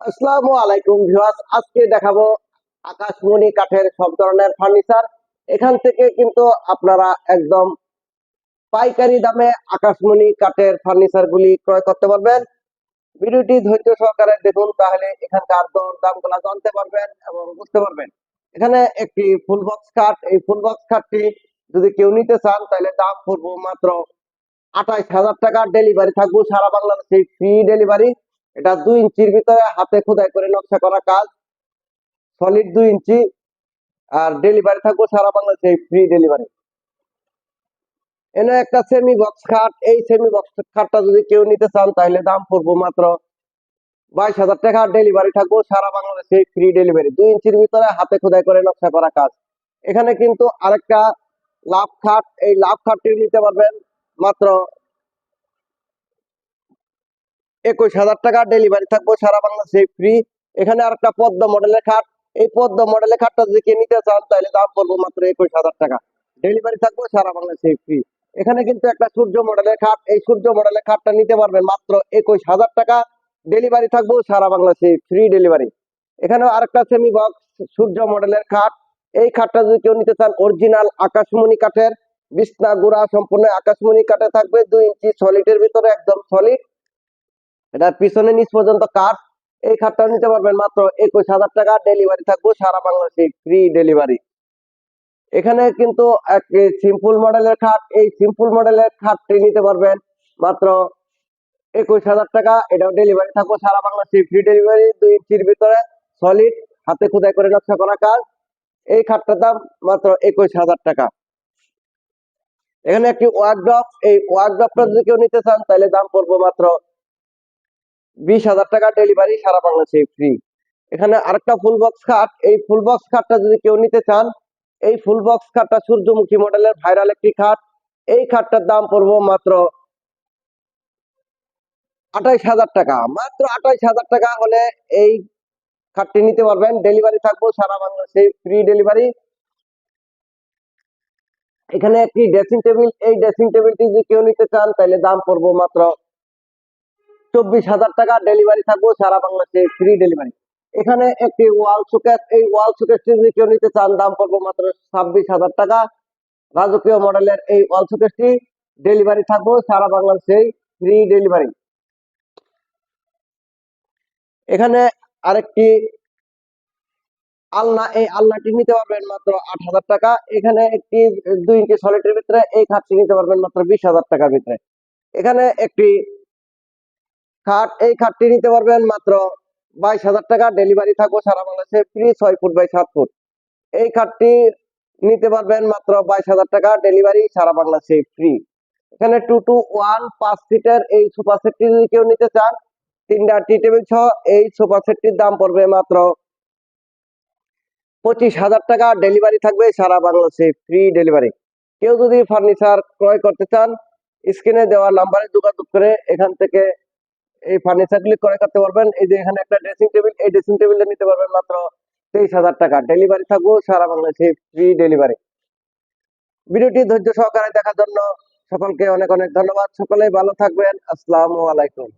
আসসালামু আলাইকুম ভিউয়ার্স, আজকে দেখাবো আকাশমণি কাঠের সব ধরনের ফার্নিচার। এখান থেকে কিন্তু আপনারা একদম পাইকারি দামে আকাশমণি কাঠের ক্রয় করতে পারবেন। ভিডিওটি ধৈর্য সহকারে দেখুন, তাহলে এখানকার দর জানতে পারবেন এবং বুঝতে পারবেন। এখানে একটি ফুল বক্স কাঠ, এই ফুল বক্স কাঠটি যদি কেউ নিতে চান, তাহলে দাম পড়ব মাত্র আঠাইশ হাজার টাকা। ডেলিভারি থাকব সারা বাংলাদেশে, ফ্রি ডেলিভারি। এটা দুই ইঞ্চির ভিতরে হাতে খোদাই করে নকশা করা কাজ। সলিড দুই ইঞ্চি। আর ডেলিভারি থাকব সারা বাংলাদেশে ফ্রি ডেলিভারি এনে একটা সেমি বক্স খাট। এই সেমি বক্স খাটটা যদি কেউ নিতে চান, তাহলে দাম পড়ব মাত্র বাইশ হাজার টাকা। ডেলিভারি থাকব সারা বাংলাদেশে ফ্রি ডেলিভারি দুই ইঞ্চির ভিতরে হাতে খোদাই করে নকশা করা কাজ। এখানে কিন্তু আরেকটা লাভ খাট। এই লাভ খাটটি নিতে পারবেন মাত্র একুশ হাজার টাকা ডেলিভারি থাকব, সারা বাংলাদেশে ফ্রি এখানে আর একটা পদ্ম মডেলের খাট। এই পদ্ম মডেলের খাটটা যদি নিতে চান, তাহলে দাম পড়ব মাত্র একুশ হাজার টাকা। ডেলিভারি থাকব, সারা বাংলাদেশে ফ্রি এখানে কিন্তু একটা সূর্য মডেলের খাট। এই সূর্য মডেলের খাটটা নিতে পারবেন মাত্র একুশ হাজার টাকা। ডেলিভারি থাকব, সারা বাংলাদেশে ফ্রি ডেলিভারি এখানে আরেকটা সেমি বক্স সূর্য মডেলের খাট। এই খাটটা যদি কেউ নিতে চান অরিজিনাল আকাশমণি কাঠের। বিছনা, গুড়া সম্পূর্ণ আকাশমণি কাঠে থাকবে, দুই ইঞ্চি সলিডের ভিতরে, একদম সলিড এটা পিছনে নিচ পর্যন্ত কাঠ এই খাটটা নিতে পারবেন মাত্র একুশ হাজার টাকা ডেলিভারি থাকব সারা বাংলাদেশে ফ্রি ডেলিভারি এখানে কিন্তু একটি সিম্পল মডেলের খাট এই সিম্পল মডেলের খাটটি নিতে পারবেন মাত্র একুশ হাজার টাকা। এটাও ডেলিভারি থাকব সারা বাংলাদেশে ফ্রি ডেলিভারি দুই ইঞ্চির ভিতরে সলিড হাতে খোদাই করে নকশা করা কাজ এই খাটটার দাম মাত্র একুশ হাজার টাকা। এখানে একটি ওয়ার্কড্রপ এই ওয়ার্কড্রপটা যদি কেউ নিতে চান, তাহলে দাম পড়ব মাত্র বিশ হাজার টাকা ডেলিভারি সারা বাংলাদেশে ফ্রি এখানে আরেকটা ফুল বক্স খাট এই ফুল বক্স খাটটা যদি কেউ নিতে চান, এই ফুল বক্স খাটটা সূর্যমুখী মডেলের ভাইরাল একটি খাট এই খাটটার দাম পড়ব মাত্র আঠাইশ হাজার টাকা। মাত্র আঠাইশ হাজার টাকা হলে এই খাটটি নিতে পারবেন। ডেলিভারি থাকব সারা বাংলাদেশে ফ্রি ডেলিভারি এখানে একটি ড্রেসিং টেবিল এই ড্রেসিং টেবিলটি যদি কেউ নিতে চান, তাহলে দাম পড়ব মাত্র চব্বিশ হাজার টাকা ডেলিভারি থাকব সারা বাংলাদেশে ফ্রি ডেলিভারি এখানে একটি ওয়াল সুকেস এই ওয়াল সুকেসটি যদি কেউ নিতে চান, দাম পড়ব মাত্র ছাব্বিশ হাজার টাকা। রাজকীয় মডেলের এই ওয়াল সুকেসটি ডেলিভারি থাকব সারা বাংলাদেশে ফ্রি ডেলিভারি এখানে আরেকটি আলনা, এই আলনাটি নিতে পারবেন মাত্র আট হাজার টাকা। এখানে একটি দুই ইঞ্চি সলিটের ভিতরে, এই খাটটি নিতে পারবেন মাত্র বিশ হাজার টাকার ভিতরে। এখানে একটি খাট, এই খাটটি নিতে পারবেন মাত্র বাইশ হাজার টাকা। ডেলিভারি থাকব সারা বাংলাদেশে ফ্রি ছয় ফুট বাই সাত ফুট। এই খাটটি নিতে পারবেন মাত্র বাইশ হাজার টাকা। ডেলিভারি সারা বাংলাদেশে ফ্রি এখানে টু টু ওয়ান পাঁচ সিটের এই সোফা সেটটি যদি কেউ নিতে চান, তিনটা টি টেবিল সহ এই সোফা সেটটির দাম পড়বে মাত্র পঁচিশ হাজার টাকা। ডেলিভারি থাকবে সারা বাংলাদেশে ফ্রি ডেলিভারি কেউ যদি ফার্নিচার ক্রয় করতে চান স্ক্রিনে দেওয়া নাম্বারে যোগাযোগ করে এখান থেকে এই ফার্নিচার গুলি ক্রয় করতে পারবেন। এই যে এখানে একটা ড্রেসিং টেবিল এই ড্রেসিং টেবিলটা নিতে পারবেন মাত্র তেইশ হাজার টাকা। ডেলিভারি থাকব সারা বাংলাদেশে ফ্রি ডেলিভারি ভিডিওটি ধৈর্য সহকারে দেখার জন্য সকলকে অনেক অনেক ধন্যবাদ। সকলেই ভালো থাকবেন। আসসালামু আলাইকুম।